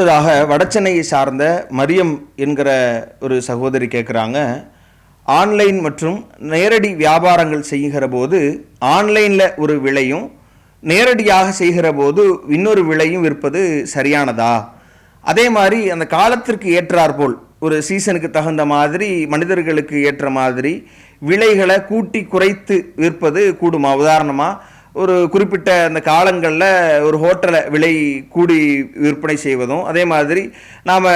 அடுத்ததாக வடச்சென்னையை சார்ந்த மரியம் என்கிற ஒரு சகோதரி கேட்குறாங்க. ஆன்லைன் மற்றும் நேரடி வியாபாரங்கள் செய்கிற போது ஆன்லைனில் ஒரு விலையும் நேரடியாக செய்கிற போது இன்னொரு விலையும் விற்பது சரியானதா? அதே மாதிரி அந்த காலத்திற்கு ஏற்றாற்போல் ஒரு சீசனுக்கு தகுந்த மாதிரி மனிதர்களுக்கு ஏற்ற மாதிரி விலைகளை கூட்டி குறைத்து விற்பது கூடுமா? உதாரணமாக ஒரு குறிப்பிட்ட அந்த காலங்களில் ஒரு ஹோட்டலை விலை கூடி விற்பனை செய்வதும் அதே மாதிரி நாம்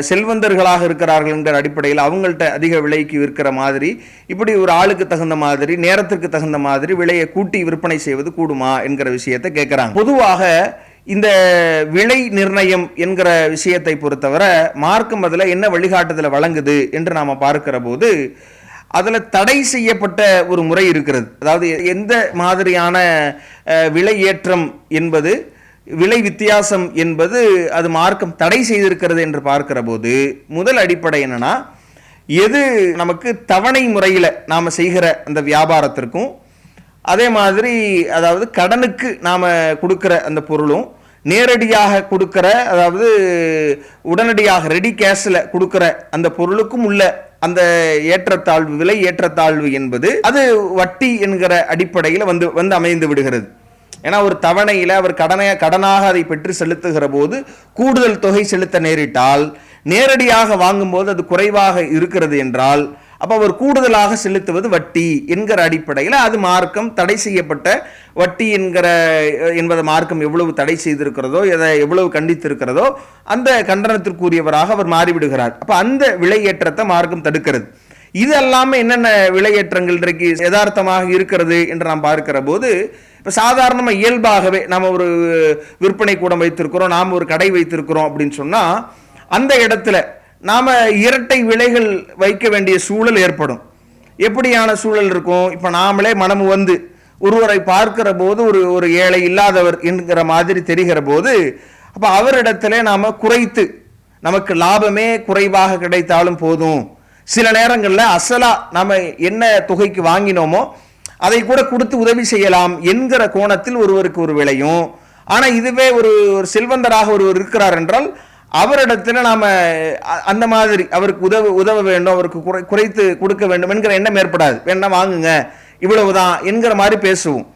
செல்வந்தர்களாக இருக்கிறார்கள் என்ற அடிப்படையில் அவங்கள்ட்ட அதிக விலைக்கு விற்கிற மாதிரி இப்படி ஒரு ஆளுக்கு தகுந்த மாதிரி நேரத்திற்கு தகுந்த மாதிரி விலையை கூட்டி விற்பனை செய்வது கூடுமா என்கிற விஷயத்தை கேட்குறாங்க. பொதுவாக இந்த விலை நிர்ணயம் என்கிற விஷயத்தை பொறுத்தவரை மார்க்கம் அதில் என்ன வழிகாட்டுதலை வழங்குது என்று நாம் பார்க்கிற போது அதில் தடை செய்யப்பட்ட ஒரு முறை இருக்கிறது. அதாவது எந்த மாதிரியான விலை ஏற்றம் என்பது விலை வித்தியாசம் என்பது அது மார்க்கம் தடை செய்திருக்கிறது என்று பார்க்கிற போது முதல் அடிப்படை என்னன்னா எது நமக்கு தவணை முறையில் நாம் செய்கிற அந்த வியாபாரத்திற்கும் அதே மாதிரி அதாவது கடனுக்கு நாம் கொடுக்குற அந்த பொருளும் நேரடியாக கொடுக்குற அதாவது உடனடியாக ரெடி கேஷில் கொடுக்குற அந்த பொருளுக்கும் உள்ள அந்த ஏற்றத்தாழ்வு விலை ஏற்றத்தாழ்வு என்பது அது வட்டி என்கிற அடிப்படையில் வந்து வந்து அமைந்து விடுகிறது. ஏன்னா ஒரு தவணையில் அவர் கடனை கடனாக அதை பெற்று செலுத்துகிற போது கூடுதல் தொகை செலுத்த நேரிட்டால் நேரடியாக வாங்கும்போது அது குறைவாக இருக்கிறது என்றால் அப்போ அவர் கூடுதலாக செலுத்துவது வட்டி என்கிற அடிப்படையில் அது மார்க்கம் தடை செய்யப்பட்ட வட்டி என்கிற என்பதை மார்க்கம் எவ்வளவு தடை செய்திருக்கிறதோ எதை எவ்வளவு கண்டித்திருக்கிறதோ அந்த கண்டனத்திற்குரியவராக அவர் மாறிவிடுகிறார். அப்போ அந்த விலையேற்றத்தை மார்க்கம் தடுக்கிறது. இது அல்லாமல் என்னென்ன விலையேற்றங்கள் இன்றைக்கு யதார்த்தமாக இருக்கிறது என்று நாம் பார்க்கிற போது இப்போ சாதாரணமாக இயல்பாகவே நாம் ஒரு விற்பனை கூடம் வைத்திருக்கிறோம் நாம் ஒரு கடை வைத்திருக்கிறோம் அப்படின்னு சொன்னால் அந்த இடத்துல நாம் இரட்டை விலைகள் வைக்க வேண்டிய சூழல் ஏற்படும். எப்படியான சூழல் இருக்கும்? இப்போ நாமளே மனம் வந்து ஒருவரை பார்க்கிற போது ஒரு ஒரு ஏழை இல்லாதவர் என்கிற மாதிரி தெரிகிற போது அப்போ அவரிடத்துல நாம் குறைத்து நமக்கு லாபமே குறைவாக கிடைத்தாலும் போதும். சில நேரங்களில் அசலா நம்ம என்ன தொகைக்கு வாங்கினோமோ அதை கூட கொடுத்து உதவி செய்யலாம் என்கிற கோணத்தில் ஒருவருக்கு ஒரு விலையும். ஆனால் இதுவே ஒரு ஒரு செல்வந்தராக ஒருவர் இருக்கிறார் என்றால் அவரிடத்துல நாம அ- அந்த மாதிரி அவருக்கு உதவ உதவ வேண்டும் அவருக்கு குறை குறைத்து கொடுக்க வேண்டும் என்கிற எண்ணம் ஏற்படாது. வேண்டாம் வாங்குங்க இவ்வளவுதான் என்கிற மாதிரி பேசுவோம்.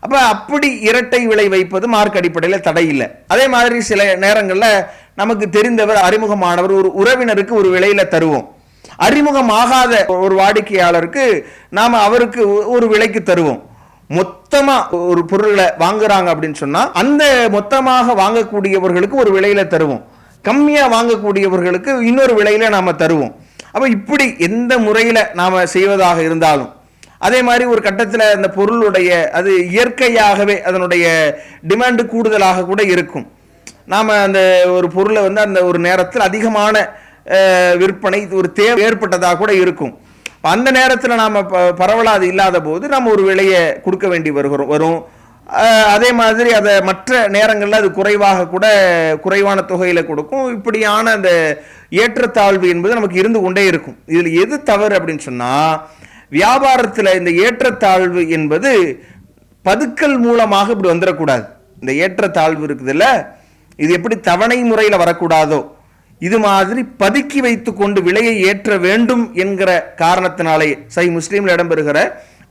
அப்ப அப்படி இரட்டை விலை வைப்பது மார்க் அடிப்படையில் தடையில்லை அதே மாதிரி சில நேரங்களில் நமக்கு தெரிந்தவர் அறிமுகமானவர் ஒரு உறவினருக்கு ஒரு விலையில தருவோம். அறிமுகமாகாத ஒரு வாடிக்கையாளருக்கு நாம அவருக்கு ஒரு விலைக்கு தருவோம். மொத்தமா ஒரு பொருளை வாங்குறாங்க அப்படின்னு சொன்னா அந்த மொத்தமாக வாங்கக்கூடியவர்களுக்கு ஒரு விலையில தருவோம். கம்மியாக வாங்கக்கூடியவர்களுக்கு இன்னொரு விலையில் நாம் தருவோம். அப்போ இப்படி எந்த முறையில் நாம் செய்வதாக இருந்தாலும் அதே மாதிரி ஒரு கட்டத்தில் அந்த பொருளுடைய அது இயற்கையாகவே அதனுடைய டிமாண்டு கூடுதலாக கூட இருக்கும். நாம் அந்த ஒரு பொருளை வந்து அந்த ஒரு நேரத்தில் அதிகமான விற்பனை ஒரு தேவை ஏற்பட்டதாக கூட இருக்கும். அந்த நேரத்தில் நாம் பரவலாக அது இல்லாத போது நம்ம ஒரு விலையை கொடுக்க வேண்டி வருகிறோம் வரும். அதே மாதிரி அதை மற்ற நேரங்களில் அது குறைவாக கூட குறைவான தொகையில் கொடுக்கும். இப்படியான அந்த ஏற்றத்தாழ்வு என்பது நமக்கு இருந்து கொண்டே இருக்கும். இதில் எது தவறு அப்படின்னு சொன்னால் வியாபாரத்தில் இந்த ஏற்றத்தாழ்வு என்பது பதுக்கல் மூலமாக இப்படி வந்துடக்கூடாது இந்த ஏற்றத்தாழ்வு இருக்குதுல்ல இது எப்படி தவணை முறையில் வரக்கூடாதோ இது மாதிரி பதுக்கி வைத்துக்கொண்டு விலையை ஏற்ற வேண்டும் என்கிற காரணத்தினாலே சை முஸ்லீமில் இடம்பெறுகிற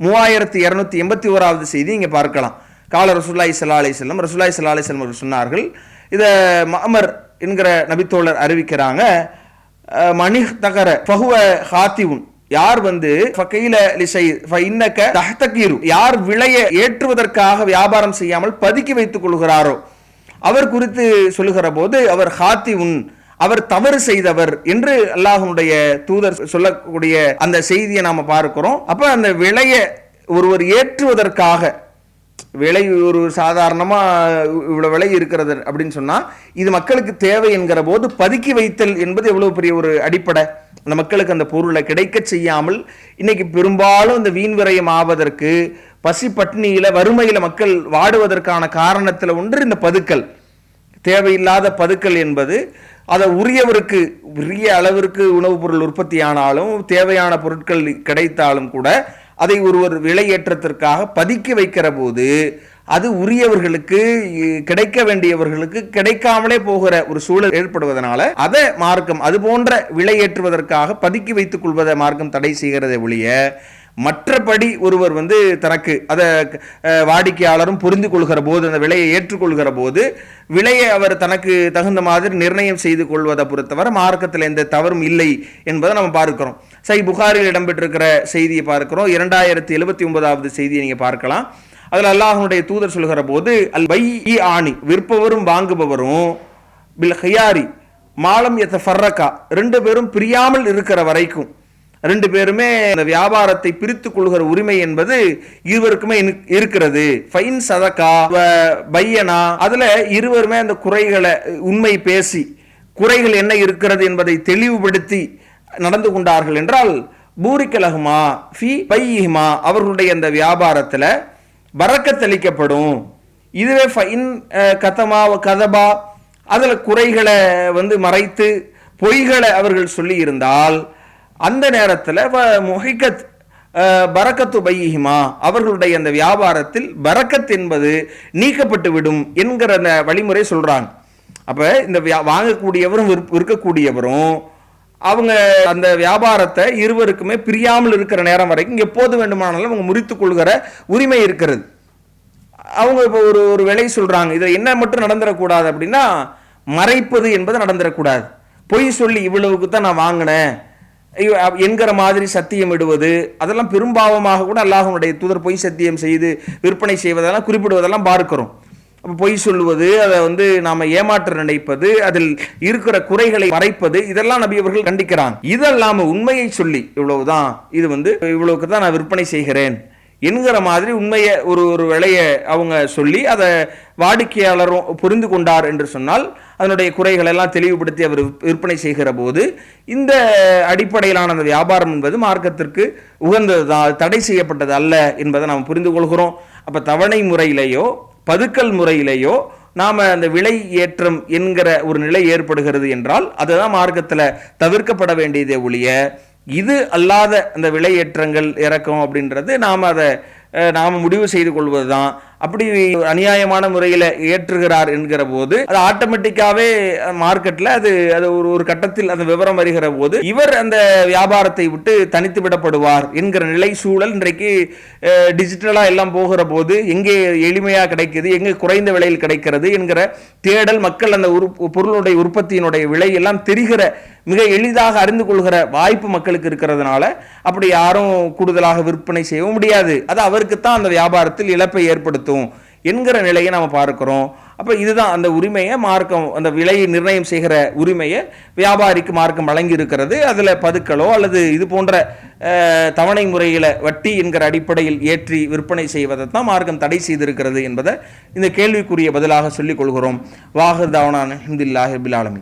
மூவாயிரத்தி இரநூத்தி எண்பத்தி ஓராவது செய்தி இங்கே பார்க்கலாம். கால ரசூல்லாய் சல்லா அலி செல்லம் ரசூல்லாய் சல்லா அலி செல்லம் அவர்கள் சொன்னார்கள் இதை மாமர் என்கிற நபித்தோழர் அறிவிக்கிறாங்க மணி மணிஹ் தகர ஃபஹுவ ஹாத்திவுன் யார் வந்து ஃபகைல லிசை ஃபஇன்னக தஹ்தகீரு யார் விலையை ஏற்றுவதற்காக வியாபாரம் செய்யாமல் பதுக்கி வைத்துக் கொள்கிறாரோ அவர் குறித்து சொல்லுகிற போது அவர் ஹாத்தி உன் அவர் தவறு செய்தவர் என்று அல்லாஹனுடைய தூதர் சொல்லக்கூடிய அந்த செய்தியை நாம பார்க்கிறோம். அப்ப அந்த விலையை ஒருவர் ஏற்றுவதற்காக விலை ஒரு சாதாரணமாக இவ்வளோ விலை இருக்கிறது அப்படின்னு சொன்னால் இது மக்களுக்கு தேவை என்கிற போது பதுக்கி வைத்தல் என்பது எவ்வளோ பெரிய ஒரு அடிப்படை. அந்த மக்களுக்கு அந்த பொருளை கிடைக்க செய்யாமல் இன்னைக்கு பெரும்பாலும் இந்த வீண் விரயம் ஆவதற்கு பசி பட்டினியில் வறுமையில் மக்கள் வாடுவதற்கான காரணத்தில் ஒன்று இந்த பதுக்கல். தேவையில்லாத பதுக்கல் என்பது அதை உரியவருக்கு உரிய அளவிற்கு உணவுப் பொருள் உற்பத்தி ஆனாலும் தேவையான பொருட்கள் கிடைத்தாலும் கூட அதை ஒருவர் விலையேற்றத்திற்காக பதுக்கி வைக்கிற போது அது உரியவர்களுக்கு கிடைக்க வேண்டியவர்களுக்கு கிடைக்காமலே போகிற ஒரு சூழல் ஏற்படுவதனால அதை மார்க்கம் அது போன்ற விலை ஏற்றுவதற்காக பதுக்கி வைத்துக் கொள்வதை மார்க்கம் தடை செய்கிறதை ஒழிய மற்றபடி ஒருவர் வந்து தனக்கு அதை வாடிக்கையாளரும் புரிந்து கொள்கிற போது அந்த விலையை ஏற்றுக்கொள்கிற போது விலையை அவர் தனக்கு தகுந்த மாதிரி நிர்ணயம் செய்து கொள்வதை பொறுத்தவரை மார்க்கத்தில் எந்த தவறும் இல்லை என்பதை நம்ம பார்க்கிறோம். சை புகாரில் இடம்பெற்றிருக்கிற செய்தியை பார்க்கிறோம். இரண்டாயிரத்தி எழுபத்தி ஒன்பதாவது செய்தியை நீங்கள் பார்க்கலாம். அதில் அல்லாஹனுடைய தூதர் சொல்கிற போது அல் பை இ ஆணி விற்பவரும் வாங்குபவரும் பில் ஹையாரி மாலம் எத்த ஃபர்ரக்கா ரெண்டு பேரும் பிரியாமல் இருக்கிற வரைக்கும் ரெண்டு பேருமே அந்த வியாபாரத்தை பிரித்து கொள்கிற உரிமை என்பது இருவருக்குமே இருக்கிறது. ஃபைன் சதக்கா வ- பையனா அதில் இருவருமே அந்த குறைகளை உண்மை பேசி குறைகள் என்ன இருக்கிறது என்பதை தெளிவுபடுத்தி நடந்து கொண்டார்கள் என்றால் பூரிக்கலகுமா ஃபி பையிஹிமா அவர்களுடைய அந்த வியாபாரத்தில் வரக்கத்தளிக்கப்படும். இதுவே ஃபைன் கதமா கதபா அதில் குறைகளை வந்து மறைத்து பொய்களை அவர்கள் சொல்லி இருந்தால் அந்த நேரத்தில் முஹிக்கத் பரக்கத்து பையுமா அவர்களுடைய அந்த வியாபாரத்தில் பரக்கத் என்பது நீக்கப்பட்டு விடும் என்கிற அந்த வழிமுறை சொல்கிறாங்க அப்போ இந்த வியா- வாங்கக்கூடியவரும் விற்க- விற்கக்கூடியவரும் அவங்க அந்த வியாபாரத்தை இருவருக்குமே பிரியாமல் இருக்கிற நேரம் வரைக்கும் எப்போது வேண்டுமானாலும் அவங்க முறித்து கொள்கிற உரிமை இருக்கிறது. அவங்க இப்போ ஒரு ஒரு விலை சொல்கிறாங்க இதில் என்ன மட்டும் நடந்துடக்கூடாது அப்படின்னா மறைப்பது என்பது நடந்துடக்கூடாது பொய் சொல்லி இவ்வளவுக்கு தான் நான் வாங்கினேன். ஐயோ, என்கிற மாதிரி சத்தியம் இடுவது அதெல்லாம் பெரும்பாவமாக கூட அல்லாஹனுடைய தூதர் பொய் சத்தியம் செய்து விற்பனை செய்வதெல்லாம் குறிப்பிடுவதெல்லாம் பார்க்கிறோம் பொய் சொல்லுவது அதை வந்து நாம ஏமாற்ற நினைப்பது அதில் இருக்கிற குறைகளை மறைப்பது இதெல்லாம் நபி அவர்கள் கண்டிக்கிறாங்க. இதெல்லாம உண்மையை சொல்லி இவ்வளவுதான். இது வந்து இவ்வளவுக்கு தான் நான் விற்பனை செய்கிறேன். என்கிற மாதிரி உண்மையை ஒரு ஒரு விலையை அவங்க சொல்லி அதை வாடிக்கையாளரும் புரிந்து கொண்டார் என்று சொன்னால் அதனுடைய குறைகள் எல்லாம் தெளிவுபடுத்தி அவர் விற்பனை செய்கிற போது இந்த அடிப்படையிலான அந்த வியாபாரம் என்பது மார்க்கத்திற்கு உகந்தது தான் தடை செய்யப்பட்டது அல்ல என்பதை நாம் புரிந்து கொள்கிறோம். அப்போ தவணை முறையிலேயோ பதுக்கல் முறையிலேயோ நாம் அந்த விலை ஏற்றம் என்கிற ஒரு நிலை ஏற்படுகிறது என்றால் அதுதான் மார்க்கத்தில் தவிர்க்கப்பட வேண்டியதே ஒழிய இது அல்லாத அந்த விலையேற்றங்கள் இறக்கம் அப்படின்றது நாம் அதை நாம் முடிவு செய்து கொள்வது தான் அப்படி அநியாயமான முறையில் ஏற்றுகிறார் என்கிற போது அது ஆட்டோமேட்டிக்காகவே மார்க்கெட்டில் அது அது ஒரு ஒரு கட்டத்தில் அந்த விவரம் வருகிற போது இவர் அந்த வியாபாரத்தை விட்டு தனித்து விடப்படுவார் என்கிற நிலை சூழல் இன்றைக்கு டிஜிட்டலாக எல்லாம் போகிற போது எங்கே எளிமையாக கிடைக்குது எங்கே குறைந்த விலையில் கிடைக்கிறது என்கிற தேடல் மக்கள் அந்த உரு பொருளுடைய உற்பத்தியினுடைய விலை எல்லாம் தெரிகிற மிக எளிதாக அறிந்து கொள்கிற வாய்ப்பு மக்களுக்கு இருக்கிறதுனால அப்படி யாரும் கூடுதலாக விற்பனை செய்யவும் முடியாது. அது அவருக்கு தான் அந்த வியாபாரத்தில் இழப்பை ஏற்படுத்தும் என்கிற நிலையை நம்ம பார்க்கிறோம். அப்போ இதுதான் அந்த உரிமையை மார்க்கம் அந்த விலையை நிர்ணயம் செய்கிற உரிமையை வியாபாரிக்கு மார்க்கம் வழங்கி இருக்கிறது அதில் பதுக்களோ அல்லது இது போன்ற தவணை முறையில் வட்டி என்கிற அடிப்படையில் ஏற்றி விற்பனை செய்வதை தான் மார்க்கம் தடை செய்திருக்கிறது என்பதை இந்த கேள்விக்குரிய பதிலாக சொல்லிக் கொள்கிறோம். வாஹர் தவனான ஹிந்தில்லாஹிபில் ஆலமி